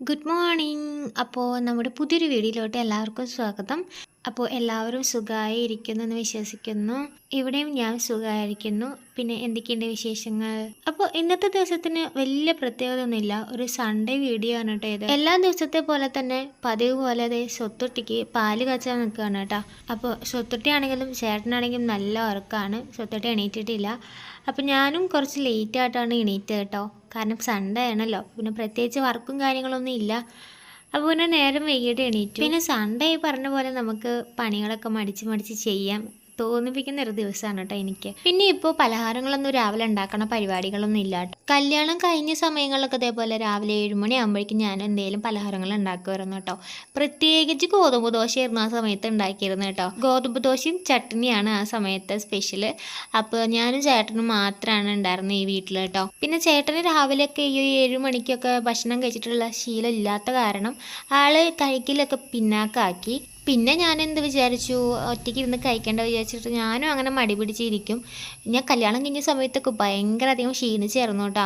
Good morning അപ്പോൾ നമ്മുടെ പുതിയൊരു വീഡിയോയിലോട്ട് എല്ലാവർക്കും സ്വാഗതം. അപ്പോൾ എല്ലാവരും സുഖമായി ഇരിക്കുന്നു എന്ന് വിശ്വസിക്കുന്നു. ഇവിടെയും ഞാൻ സുഖമായിരിക്കുന്നു. പിന്നെ എന്തൊക്കെയുണ്ട് വിശേഷങ്ങൾ? അപ്പോൾ ഇന്നത്തെ ദിവസത്തിന് വലിയ പ്രത്യേകത ഒന്നുമില്ല ഒരു സൺഡേ വീഡിയോ ആണ് കേട്ടോ ഇത്. എല്ലാ ദിവസത്തെ പോലെ തന്നെ പതിവ് പോലെ അതേ സ്വത്തൊട്ടിക്ക് പാൽ കാച്ചാൻ നിൽക്കുകയാണ് കേട്ടോ. അപ്പോൾ സ്വത്തൊട്ടിയാണെങ്കിലും ചേട്ടനാണെങ്കിലും നല്ല ഉറക്കമാണ് സ്വത്തൊട്ടി എണീറ്റിട്ടില്ല. അപ്പോൾ ഞാനും കുറച്ച് ലേറ്റായിട്ടാണ് എണീറ്റത് കേട്ടോ. കാരണം സൺഡേ ആണല്ലോ. പിന്നെ പ്രത്യേകിച്ച് വർക്കും കാര്യങ്ങളൊന്നും ഇല്ല. അപ്പോൾ പിന്നെ നേരം വൈകിട്ട് എണീറ്റു. പിന്നെ സൺഡേ പറഞ്ഞ പോലെ നമുക്ക് പണികളൊക്കെ മടിച്ച് മടിച്ച് ചെയ്യാം. തോന്നിപ്പിക്കുന്ന ഒരു ദിവസമാണ് കേട്ടോ എനിക്ക്. പിന്നെ ഇപ്പോൾ പലഹാരങ്ങളൊന്നും രാവിലെ ഉണ്ടാക്കണ പരിപാടികളൊന്നും ഇല്ല കല്യാണം കഴിഞ്ഞ സമയങ്ങളിലൊക്കെ ഇതേപോലെ രാവിലെ ഏഴുമണി ആകുമ്പോഴേക്കും ഞാൻ എന്തെങ്കിലും പലഹാരങ്ങൾ ഉണ്ടാക്കുമായിരുന്നു കേട്ടോ. പ്രത്യേകിച്ച് ഗോതമ്പ് ദോശയായിരുന്നു ആ സമയത്ത് ഉണ്ടാക്കിയിരുന്നു കേട്ടോ. ഗോതമ്പ് ദോശയും ചട്നിയാണ് ആ സമയത്തെ സ്പെഷ്യൽ അപ്പോൾ ഞാനും ചേട്ടനും മാത്രമാണ് ഉണ്ടായിരുന്നത് ഈ വീട്ടിൽ കേട്ടോ. പിന്നെ ചേട്ടന് രാവിലെയൊക്കെ ഈ ഏഴ് മണിക്കൊക്കെ ഭക്ഷണം കഴിച്ചിട്ടുള്ള ശീലം ഇല്ലാത്ത കാരണം ആൾ കഴിക്കലൊക്കെ പിന്നാക്കാക്കി. പിന്നെ ഞാൻ എന്ത് വിചാരിച്ചു? ഒറ്റയ്ക്ക് ഇരുന്ന് കഴിക്കേണ്ട വിചാരിച്ചിട്ട് ഞാനും അങ്ങനെ മടി പിടിച്ചിരിക്കും. ഞാൻ കല്യാണം കഴിഞ്ഞ സമയത്തൊക്കെ ഭയങ്കര അധികം ക്ഷീണിച്ചായിരുന്നു കേട്ടോ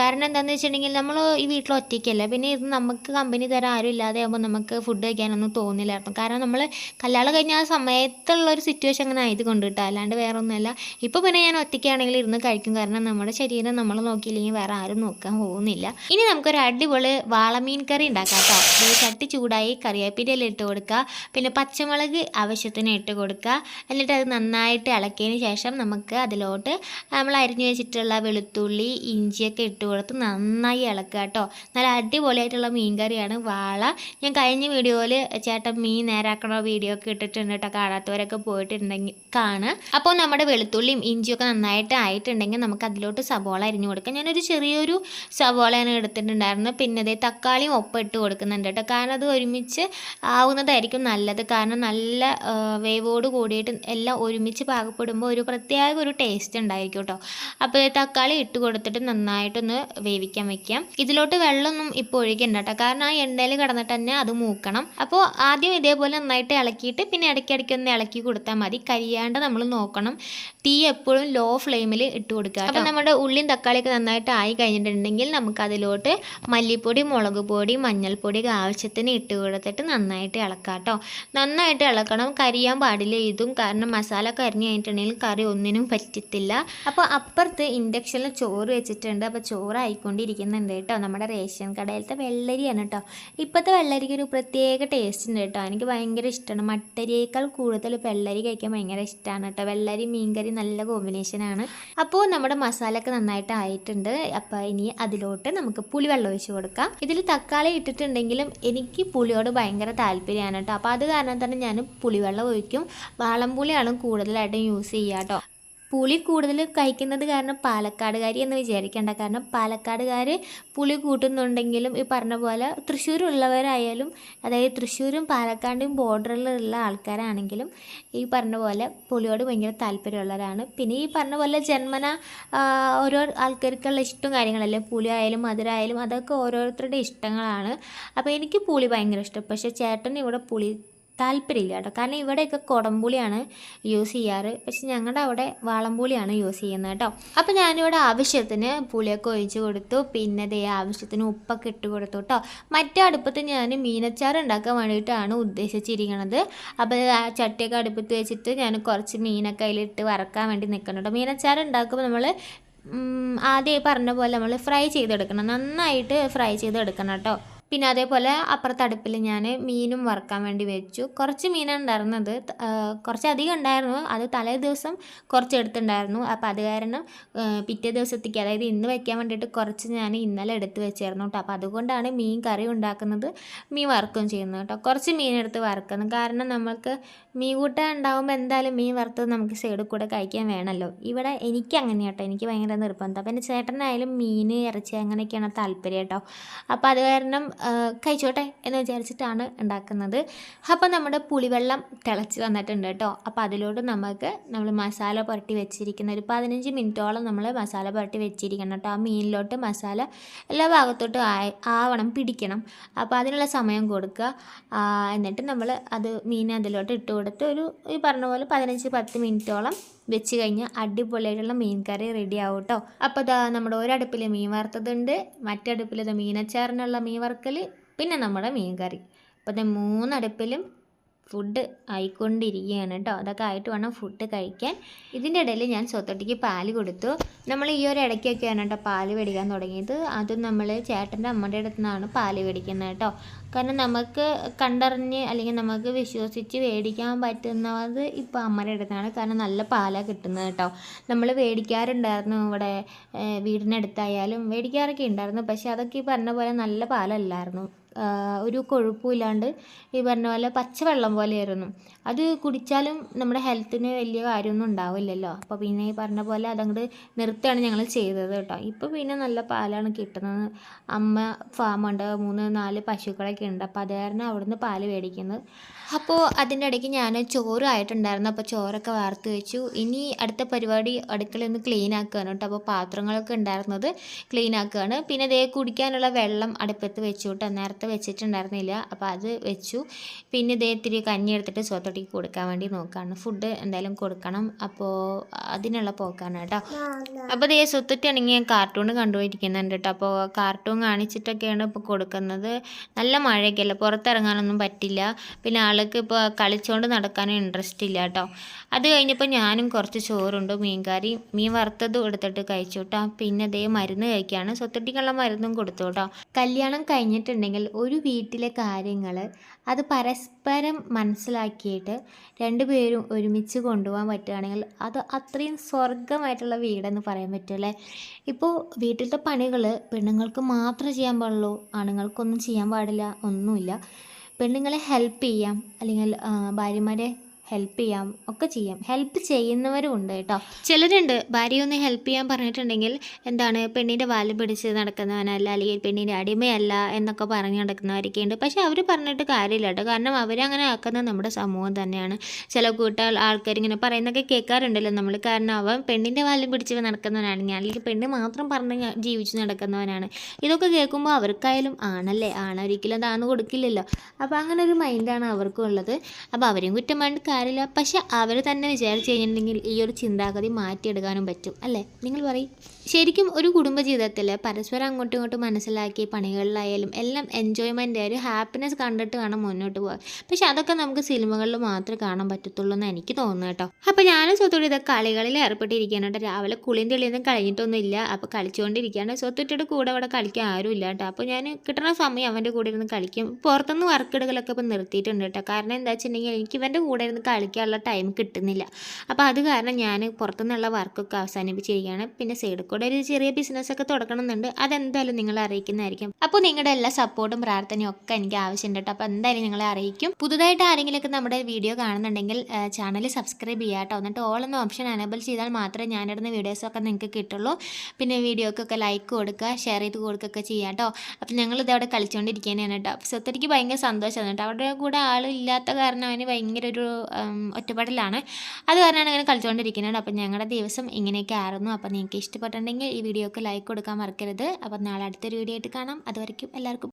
കാരണം എന്താണെന്ന് വെച്ചിട്ടുണ്ടെങ്കിൽ നമ്മൾ ഈ വീട്ടിൽ ഒറ്റയ്ക്കല്ല. പിന്നെ ഇത് നമുക്ക് കമ്പനി തരാൻ ആരും ഇല്ലാതെ ആകുമ്പോൾ നമുക്ക് ഫുഡ് കഴിക്കാനൊന്നും തോന്നില്ലായിരുന്നു. കാരണം നമ്മൾ കല്യാണം കഴിഞ്ഞ ആ സമയത്തുള്ള ഒരു സിറ്റുവേഷൻ അങ്ങനെ ആയതുകൊണ്ട് കേട്ടോ അല്ലാണ്ട് വേറെ ഒന്നുമല്ല ഇപ്പോൾ പിന്നെ ഞാൻ ഒറ്റയ്ക്കാണെങ്കിൽ ഇരുന്ന് കഴിക്കും. കാരണം നമ്മുടെ ശരീരം നമ്മൾ നോക്കിയില്ലെങ്കിൽ വേറെ ആരും നോക്കാൻ പോകുന്നില്ല. ഇനി നമുക്കൊരു അടിപൊളി വാളമീൻ കറി ഉണ്ടാക്കാം കേട്ടോ ചട്ടി ചൂടായി കറിവേപ്പിന്റെ ഇട്ട് കൊടുക്കുക പിന്നെ പച്ചമുളക് ആവശ്യത്തിന് ഇട്ട് കൊടുക്കുക. എന്നിട്ട് അത് നന്നായിട്ട് ഇളക്കിയതിന് ശേഷം നമുക്ക് അതിലോട്ട് നമ്മൾ അരിഞ്ഞു വെച്ചിട്ടുള്ള വെളുത്തുള്ളി ഇഞ്ചിയൊക്കെ ഇട്ട് കൊടുത്ത് നന്നായി ഇളക്കുക കേട്ടോ. നല്ല അടിപൊളിയായിട്ടുള്ള മീൻ കറിയാണ് വാള. ഞാൻ കഴിഞ്ഞ വീഡിയോയിൽ ചേട്ടൻ മീൻ നേരാക്കണ വീഡിയോ ഒക്കെ ഇട്ടിട്ടുണ്ട് കേട്ടോ. കാണാത്തവരൊക്കെ പോയിട്ടുണ്ടെങ്കിൽ കാണുക. അപ്പോൾ നമ്മുടെ വെളുത്തുള്ളിയും ഇഞ്ചിയൊക്കെ നന്നായിട്ട് ആയിട്ടുണ്ടെങ്കിൽ നമുക്ക് അതിലോട്ട് സവോള അരിഞ്ഞു കൊടുക്കാം. ഞാനൊരു ചെറിയൊരു സവോളയാണ് എടുത്തിട്ടുണ്ടായിരുന്നത്. പിന്നെ അതേ തക്കാളിയും ഒപ്പം ഇട്ട് കൊടുക്കുന്നുണ്ട് കേട്ടോ. കാരണം അത് ഒരുമിച്ച് ആവുന്നതായിരിക്കും നല്ലത് കാരണം നല്ല വേവോട് കൂടിയിട്ട് എല്ലാം ഒരുമിച്ച് പാകപ്പെടുമ്പോൾ ഒരു പ്രത്യേക ഒരു ടേസ്റ്റ് ഉണ്ടായിരിക്കും കേട്ടോ അപ്പോൾ തക്കാളി ഇട്ട് കൊടുത്തിട്ട് നന്നായിട്ടൊന്ന് വേവിക്കാൻ വെക്കാം. ഇതിലോട്ട് വെള്ളമൊന്നും ഇപ്പോൾ ഒഴിക്കണ്ട കേട്ടോ കാരണം ആ എണ്ണയിൽ കിടന്നിട്ട് തന്നെ അത് മൂക്കണം. അപ്പോൾ ആദ്യം ഇതേപോലെ നന്നായിട്ട് ഇളക്കിയിട്ട് പിന്നെ ഇടയ്ക്കിടയ്ക്ക് ഒന്ന് ഇളക്കി കൊടുത്താൽ മതി. കരിയാണ്ട് നമ്മൾ നോക്കണം. തീ എപ്പോഴും ലോ ഫ്ലെയിമിൽ ഇട്ട് കൊടുക്കുക അപ്പോൾ നമ്മുടെ ഉള്ളിയും തക്കാളിയൊക്കെ നന്നായിട്ട് ആയി കഴിഞ്ഞിട്ടുണ്ടെങ്കിൽ നമുക്കതിലോട്ട് മല്ലിപ്പൊടി മുളക് പൊടി മഞ്ഞൾപ്പൊടി ആവശ്യത്തിന് ഇട്ട് കൊടുത്തിട്ട് നന്നായിട്ട് ഇളക്കാം കേട്ടോ നന്നായിട്ട് ഇളക്കണം. കരിയാൻ പാടില്ല ഇതും. കാരണം മസാല കരിഞ്ഞു കഴിഞ്ഞിട്ടുണ്ടെങ്കിൽ കറി ഒന്നിനും പറ്റത്തില്ല. അപ്പോൾ അപ്പുറത്ത് ഇൻഡക്ഷനിൽ ചോറ് വെച്ചിട്ടുണ്ട്. അപ്പോൾ ചോറായിക്കൊണ്ടിരിക്കുന്നുണ്ട് കേട്ടോ നമ്മുടെ റേഷൻ കടയിലത്തെ വെള്ളരിയാണ് കേട്ടോ. ഇപ്പോഴത്തെ വെള്ളരിക്ക് ഒരു പ്രത്യേക ടേസ്റ്റ് ഉണ്ട് കേട്ടോ. എനിക്ക് ഭയങ്കര ഇഷ്ടമാണ്. മട്ടരിയേക്കാൾ കൂടുതൽ വെള്ളരി കഴിക്കാൻ ഭയങ്കര ഇഷ്ടമാണ് കേട്ടോ. വെള്ളരി മീൻകറി നല്ല കോമ്പിനേഷനാണ് അപ്പോൾ നമ്മുടെ മസാല ഒക്കെ നന്നായിട്ട് ആയിട്ടുണ്ട്. അപ്പോൾ ഇനി അതിലോട്ട് നമുക്ക് പുളിവെള്ളം ഒഴിച്ച് കൊടുക്കാം. ഇതിൽ തക്കാളി ഇട്ടിട്ടുണ്ടെങ്കിലും എനിക്ക് പുളിയോട് ഭയങ്കര താല്പര്യമാണ് കേട്ടോ. അപ്പോൾ അത് കാരണം തന്നെ ഞാൻ പുളിവെള്ളം ഒഴിക്കും. വാളംപുളിയാണ് കൂടുതലായിട്ടും യൂസ് ചെയ്യുക കേട്ടോ പുളി കൂടുതൽ കഴിക്കുന്നത് കാരണം പാലക്കാടുകാരി എന്ന് വിചാരിക്കേണ്ട. കാരണം പാലക്കാടുകാർ പുളി കൂട്ടുന്നുണ്ടെങ്കിലും ഈ പറഞ്ഞ പോലെ തൃശ്ശൂരുള്ളവരായാലും അതായത് തൃശ്ശൂരും പാലക്കാടും ബോർഡറിലുള്ള ആൾക്കാരാണെങ്കിലും ഈ പറഞ്ഞ പോലെ പുളിയോട് ഭയങ്കര താല്പര്യമുള്ളവരാണ്. പിന്നെ ഈ പറഞ്ഞ പോലെ ജന്മന ഓരോ ആൾക്കാർക്കുള്ള ഇഷ്ടം കാര്യങ്ങളല്ലേ? പുളി ആയാലും മധുരമായാലും അതൊക്കെ ഓരോരുത്തരുടെ ഇഷ്ടങ്ങളാണ്. അപ്പോൾ എനിക്ക് പുളി ഭയങ്കര ഇഷ്ടം. പക്ഷേ ചേട്ടൻ ഇവിടെ പുളി താല്പര്യമില്ല കേട്ടോ കാരണം ഇവിടെയൊക്കെ കുടംപുളിയാണ് യൂസ് ചെയ്യാറ്. പക്ഷെ ഞങ്ങളുടെ അവിടെ വാളംപുളിയാണ് യൂസ് ചെയ്യുന്നത് കേട്ടോ. അപ്പോൾ ഞാനിവിടെ ആവശ്യത്തിന് പുളിയൊക്കെ ഒഴിച്ച് കൊടുത്തു. പിന്നെ ദേ ആവശ്യത്തിന് ഉപ്പൊക്കെ ഇട്ട് കൊടുത്തു കേട്ടോ. മറ്റേ അടുപ്പത്ത് ഞാൻ മീനച്ചാർ ഉണ്ടാക്കാൻ വേണ്ടിയിട്ടാണ് ഉദ്ദേശിച്ചിരിക്കുന്നത് അപ്പോൾ ചട്ടിയൊക്കെ അടുപ്പത്ത് വെച്ചിട്ട് ഞാൻ കുറച്ച് മീനൊക്കെ അതിലിട്ട് വറക്കാൻ വേണ്ടി നിൽക്കണം കേട്ടോ. മീനച്ചാർ ഉണ്ടാക്കുമ്പോൾ നമ്മൾ ആദ്യം പറഞ്ഞ പോലെ നമ്മൾ ഫ്രൈ ചെയ്തെടുക്കണം. നന്നായിട്ട് ഫ്രൈ ചെയ്തെടുക്കണം കേട്ടോ. പിന്നെ അതേപോലെ അപ്പുറത്തെ അടുപ്പിൽ ഞാൻ മീനും വറുക്കാൻ വേണ്ടി വെച്ചു. കുറച്ച് മീനാണ് ഉണ്ടായിരുന്നത്. കുറച്ചധികം ഉണ്ടായിരുന്നു. അത് തലേ ദിവസം കുറച്ച് എടുത്തുണ്ടായിരുന്നു അപ്പോൾ അത് കാരണം പിറ്റേ ദിവസത്തേക്ക് അതായത് ഇന്ന് വയ്ക്കാൻ വേണ്ടിയിട്ട് കുറച്ച് ഞാൻ ഇന്നലെ എടുത്ത് വെച്ചായിരുന്നു കേട്ടോ അപ്പോൾ അതുകൊണ്ടാണ് മീൻ കറി ഉണ്ടാക്കുന്നത് മീൻ വറുക്കുകയും ചെയ്യുന്നത് കേട്ടോ കുറച്ച് മീൻ എടുത്ത് വറുക്കുന്നത് കാരണം നമ്മൾക്ക് മീൻ കൂട്ട ഉണ്ടാകുമ്പോൾ എന്തായാലും മീൻ വറുത്തത് നമുക്ക് സൈഡിൽ കൂടെ കഴിക്കാൻ വേണമല്ലോ ഇവിടെ എനിക്ക് അങ്ങനെ കേട്ടോ എനിക്ക് ഭയങ്കര നിർബന്ധം. അപ്പോൾ എന്റെ ചേട്ടനായാലും മീൻ ഇറച്ചി അങ്ങനെയൊക്കെയാണ് താല്പര്യം കേട്ടോ അപ്പോൾ അത് കാരണം കഴിച്ചോട്ടെ എന്ന് വിചാരിച്ചിട്ടാണ് ഉണ്ടാക്കുന്നത്. അപ്പോൾ നമ്മുടെ പുളിവെള്ളം തിളച്ച് വന്നിട്ടുണ്ട് കേട്ടോ. അപ്പോൾ അതിലോട്ട് നമുക്ക് നമ്മൾ മസാല പുരട്ടി വെച്ചിരിക്കുന്ന ഒരു പതിനഞ്ച് മിനിറ്റോളം നമ്മൾ മസാല പുരട്ടി വെച്ചിരിക്കണം കേട്ടോ. ആ മീനിലോട്ട് മസാല എല്ലാ ഭാഗത്തോട്ടും ആവണം പിടിക്കണം. അപ്പോൾ അതിനുള്ള സമയം കൊടുക്കുക. എന്നിട്ട് നമ്മൾ അത് മീൻ അതിലോട്ട് ഇട്ട് കൊടുത്ത് ഒരു ഈ പറഞ്ഞ പോലെ പതിനഞ്ച് പത്ത് മിനിറ്റോളം വെച്ച് കഴിഞ്ഞാൽ അടിപൊളിയായിട്ടുള്ള മീൻ കറി റെഡി ആവും കേട്ടോ. അപ്പോൾ നമ്മുടെ ഒരടുപ്പിൽ മീൻ വറുത്തതുണ്ട്. മറ്റടുപ്പിൽ ഇത് മീനച്ചാറിനുള്ള മീൻ വറുക്കൽ പിന്നെ നമ്മുടെ മീൻ കറി അപ്പോൾ ഇത് മൂന്നടുപ്പിലും ഫുഡ് ആയിക്കൊണ്ടിരിക്കുകയാണ് കേട്ടോ. അതൊക്കെ ആയിട്ട് വേണം ഫുഡ് കഴിക്കാൻ. ഇതിന്റെ ഇടയിൽ ഞാൻ സ്വത്തൊട്ടിക്ക് പാൽ കൊടുത്തു. നമ്മൾ ഈ ഒരു ഇടയ്ക്കൊക്കെയാണ് കേട്ടോ പാൽ മേടിക്കാൻ തുടങ്ങിയത്. അതും നമ്മൾ ചേട്ടന്റെ അമ്മയുടെ അടുത്ത് നിന്നാണ് പാൽ മേടിക്കുന്നത് കേട്ടോ. കാരണം നമുക്ക് കണ്ടറിഞ്ഞ് അല്ലെങ്കിൽ നമുക്ക് വിശ്വസിച്ച് മേടിക്കാൻ പറ്റുന്നത് ഇപ്പോൾ അമ്മയുടെ അടുത്താണ്. കാരണം നല്ല പാലാണ് കിട്ടുന്നത് കേട്ടോ. നമ്മൾ മേടിക്കാറുണ്ടായിരുന്നു ഇവിടെ വീടിനടുത്തായാലും മേടിക്കാറൊക്കെ ഉണ്ടായിരുന്നു. പക്ഷേ അതൊക്കെ ഈ പറഞ്ഞ പോലെ നല്ല പാലല്ലായിരുന്നു. ഒരു കൊഴുപ്പുമില്ലാണ്ട് ഈ പറഞ്ഞ പോലെ പച്ചവെള്ളം പോലെയായിരുന്നു. അത് കുടിച്ചാലും നമ്മുടെ ഹെൽത്തിന് വലിയ കാര്യമൊന്നും ഉണ്ടാവില്ലല്ലോ. അപ്പോൾ പിന്നെ ഈ പറഞ്ഞ പോലെ അതങ്ങോട്ട് നിർത്തുകയാണ് ഞങ്ങൾ ചെയ്തത് കേട്ടോ. ഇപ്പോൾ പിന്നെ നല്ല പാലാണ് കിട്ടുന്നത്. അമ്മ ഫാമുണ്ട് മൂന്ന് നാല് പശുക്കളൊക്കെ ഉണ്ട്. അപ്പോൾ അത് കാരണം അവിടുന്ന് പാൽ മേടിക്കുന്നത് അപ്പോൾ അതിന്റെ ഇടയ്ക്ക് ഞാൻ ചോറ് ആയിട്ടുണ്ടായിരുന്നു. അപ്പോൾ ചോറൊക്കെ വാർത്ത് വെച്ചു. ഇനി അടുത്ത പരിപാടി അടുക്കള ഒന്ന് ക്ലീൻ ആക്കുകയാണ് കേട്ടോ. അപ്പോൾ പാത്രങ്ങളൊക്കെ ഉണ്ടായിരുന്നത് ക്ലീൻ ആക്കുകയാണ്. പിന്നെ ദേ കുടിക്കാനുള്ള വെള്ളം അടുപ്പത്ത് വെച്ചു കേട്ടോ. നേരത്തെ വെച്ചിട്ടുണ്ടായിരുന്നില്ല. അപ്പോൾ അത് വെച്ചു. പിന്നെ ദേ ഇത്തിരി കഞ്ഞി എടുത്തിട്ട് സ്വത്തോട്ടിക്ക് കൊടുക്കാൻ വേണ്ടി നോക്കുകയാണ് ഫുഡ് എന്തായാലും കൊടുക്കണം. അപ്പോൾ അതിനുള്ള പോക്കാണ് കേട്ടോ. അപ്പോൾ ദേ സ്വത്തുറ്റാണെങ്കിൽ കാർട്ടൂൺ കണ്ടുപോയിരിക്കുന്നുണ്ട് കേട്ടോ. അപ്പോൾ കാർട്ടൂൺ കാണിച്ചിട്ടൊക്കെയാണ് ഇപ്പോൾ കൊടുക്കുന്നത്. നല്ല മഴയൊക്കെ അല്ലേ? പുറത്തിറങ്ങാനൊന്നും പറ്റില്ല. പിന്നെ ആൾക്ക് ഇപ്പോൾ കളിച്ചുകൊണ്ട് നടക്കാനും ഇൻട്രസ്റ്റ് ഇല്ല കേട്ടോ. അത് കഴിഞ്ഞപ്പോൾ ഞാനും കുറച്ച് ചോറുണ്ട് മീൻകറി. മീൻ വറുത്തതും എടുത്തിട്ട് കഴിച്ചു കേട്ടോ. പിന്നെ ദേ മരുന്ന് കഴിക്കുകയാണ് സ്വത്തൊട്ടിക്കുള്ള മരുന്നും കൊടുത്തു കേട്ടോ. കല്യാണം കഴിഞ്ഞിട്ടുണ്ടെങ്കിൽ ഒരു വീട്ടിലെ കാര്യങ്ങൾ അത് പരസ്പരം മനസ്സിലാക്കിയിട്ട് രണ്ടുപേരും ഒരുമിച്ച് കൊണ്ടുപോകാൻ പറ്റുകയാണെങ്കിൽ അത് അത്രയും സ്വർഗമായിട്ടുള്ള വീടെന്ന് പറയാൻ പറ്റുമല്ലേ ഇപ്പോൾ വീട്ടിലത്തെ പണികൾ പെണ്ണുങ്ങൾക്ക് മാത്രമേ ചെയ്യാൻ പാടുള്ളൂ ആണുങ്ങൾക്കൊന്നും ചെയ്യാൻ പാടില്ല ഒന്നുമില്ല. പെണ്ണുങ്ങളെ ഹെൽപ്പ് ചെയ്യാം അല്ലെങ്കിൽ ഭാര്യമാരെ ഹെൽപ്പ് ചെയ്യാം ഒക്കെ ചെയ്യാം. ഹെൽപ്പ് ചെയ്യുന്നവരും ഉണ്ട് കേട്ടോ. ചിലരുണ്ട്. ഭാര്യ ഒന്ന് ഹെൽപ്പ് ചെയ്യാൻ പറഞ്ഞിട്ടുണ്ടെങ്കിൽ എന്താണ് പെണ്ണിന്റെ വാൽ പിടിച്ച് നടക്കുന്നവനല്ല അല്ലെങ്കിൽ പെണ്ണിന്റെ അടിമയല്ല എന്നൊക്കെ പറഞ്ഞ് നടക്കുന്നവരൊക്കെ ഉണ്ട് പക്ഷേ അവർ പറഞ്ഞിട്ട് കാര്യമില്ല കേട്ടോ. കാരണം അവരങ്ങനെ ആക്കുന്നത് നമ്മുടെ സമൂഹം തന്നെയാണ്. ചില കൂട്ട ആൾക്കാർ ഇങ്ങനെ പറയുന്നൊക്കെ കേൾക്കാറുണ്ടല്ലോ നമ്മൾ കാരണം അവൻ പെണ്ണിന്റെ വാൽ പിടിച്ച് നടക്കുന്നവനാണെങ്കിൽ അല്ലെങ്കിൽ പെണ്ണ് മാത്രം പറഞ്ഞ് ജീവിച്ച് നടക്കുന്നവനാണ്. ഇതൊക്കെ കേൾക്കുമ്പോൾ അവർക്കായാലും ആണല്ലേ? ആണൊരിക്കലും താന്ന് കൊടുക്കില്ലല്ലോ. അപ്പോൾ അങ്ങനെ ഒരു മൈൻഡാണ് അവർക്കും ഉള്ളത് അപ്പോൾ അവരെയും കുറ്റം പറഞ്ഞിട്ട് കാര്യമില്ല. പക്ഷെ അവർ തന്നെ വിചാരിച്ചു കഴിഞ്ഞിട്ടുണ്ടെങ്കിൽ ഈ ഒരു ചിന്താഗതി മാറ്റിയെടുക്കാനും പറ്റും. അല്ലേ? നിങ്ങൾ പറയും. ശരിക്കും ഒരു കുടുംബജീവിതത്തിൽ പരസ്പരം അങ്ങോട്ടും ഇങ്ങോട്ടും മനസ്സിലാക്കി പണികളിലായാലും എല്ലാം എൻജോയ്മെന്റ് ഒരു ഹാപ്പിനെസ് കണ്ടിട്ട് വേണം മുന്നോട്ട് പോകാൻ. പക്ഷെ അതൊക്കെ നമുക്ക് സിനിമകളിൽ മാത്രമേ കാണാൻ പറ്റത്തുള്ളൂ എന്ന് എനിക്ക് തോന്നുന്നു കേട്ടോ. അപ്പോൾ ഞാനും സ്വത്തോട് ഇത് കളികളിൽ ഏർപ്പെട്ടിരിക്കുകയാണ് കേട്ടോ. രാവിലെ കുളിയും തെളിയൊന്നും കഴിഞ്ഞിട്ടൊന്നുമില്ല. അപ്പോൾ കളിച്ചുകൊണ്ടിരിക്കുകയാണ്. സ്വത്തുട്ടിയുടെ കൂടെ അവിടെ കളിക്കാൻ ആരും ഇല്ല കേട്ടോ. അപ്പോൾ ഞാൻ കിട്ടുന്ന സമയം അവന്റെ കൂടെ ഇരുന്ന് കളിക്കും. പുറത്തുനിന്ന് വർക്കിടുകളൊക്കെ ഇപ്പോൾ നിർത്തിയിട്ടുണ്ട് കേട്ടോ. കാരണം എന്താ വെച്ചിട്ടുണ്ടെങ്കിൽ എനിക്ക് ഇവന്റെ കൂടെ ഇരുന്ന് കളിക്കാനുള്ള ടൈം കിട്ടുന്നില്ല. അപ്പോൾ അത് കാരണം ഞാൻ പുറത്തുനിന്നുള്ള വർക്കൊക്കെ അവസാനിപ്പിച്ചിരിക്കുകയാണ്. പിന്നെ സൈഡിൽ കൂടെ ഒരു ചെറിയ ബിസിനസ്സൊക്കെ തുടങ്ങണമെന്നുണ്ട്. അതെന്തായാലും നിങ്ങളെ അറിയിക്കുന്നതായിരിക്കും. അപ്പോൾ നിങ്ങളുടെ എല്ലാ സപ്പോർട്ടും പ്രാർത്ഥനയും ഒക്കെ എനിക്ക് ആവശ്യമുണ്ട് കേട്ടോ. അപ്പോൾ എന്തായാലും നിങ്ങളെ അറിയിക്കും. പുതുതായിട്ട് ആരെങ്കിലുമൊക്കെ നമ്മുടെ വീഡിയോ കാണുന്നുണ്ടെങ്കിൽ ചാനൽ സബ്സ്ക്രൈബ് ചെയ്യുക കേട്ടോ. എന്നിട്ട് ഓൾ എന്ന ഓപ്ഷൻ അനേബിൾ ചെയ്താൽ മാത്രമേ ഞാനിടുന്ന വീഡിയോസൊക്കെ നിങ്ങൾക്ക് കിട്ടുള്ളൂ. പിന്നെ വീഡിയോക്കൊക്കെ ലൈക്ക് കൊടുക്കുക ഷെയർ ചെയ്ത് കൊടുക്കുകയൊക്കെ ചെയ്യാം കേട്ടോ. അപ്പോൾ ഞങ്ങളിത് അവിടെ കളിച്ചുകൊണ്ടിരിക്കുകയാണ് കേട്ടോ. അപ്പോൾ സ്വത്തരിക്ക് ഭയങ്കര സന്തോഷമാണ് കേട്ടോ. അവിടെ കൂടെ ആളില്ലാത്ത കാരണം അവന് ഭയങ്കര ഒരു ഒറ്റപ്പെടലാണ്. അത് കാരണമാണ് അങ്ങനെ കളിച്ചുകൊണ്ടിരിക്കുന്നത് അപ്പോൾ ഞങ്ങളുടെ ദിവസം ഇങ്ങനെയൊക്കെ ആയിരുന്നു. അപ്പോൾ നിങ്ങൾക്ക് ഇഷ്ടപ്പെട്ടിട്ടുണ്ടെങ്കിൽ ഈ വീഡിയോക്ക് ലൈക്ക് കൊടുക്കാൻ മറക്കരുത്. അപ്പോൾ നാളെ അടുത്തൊരു വീഡിയോ ആയിട്ട് കാണാം. അതുവരയ്ക്കും എല്ലാവർക്കും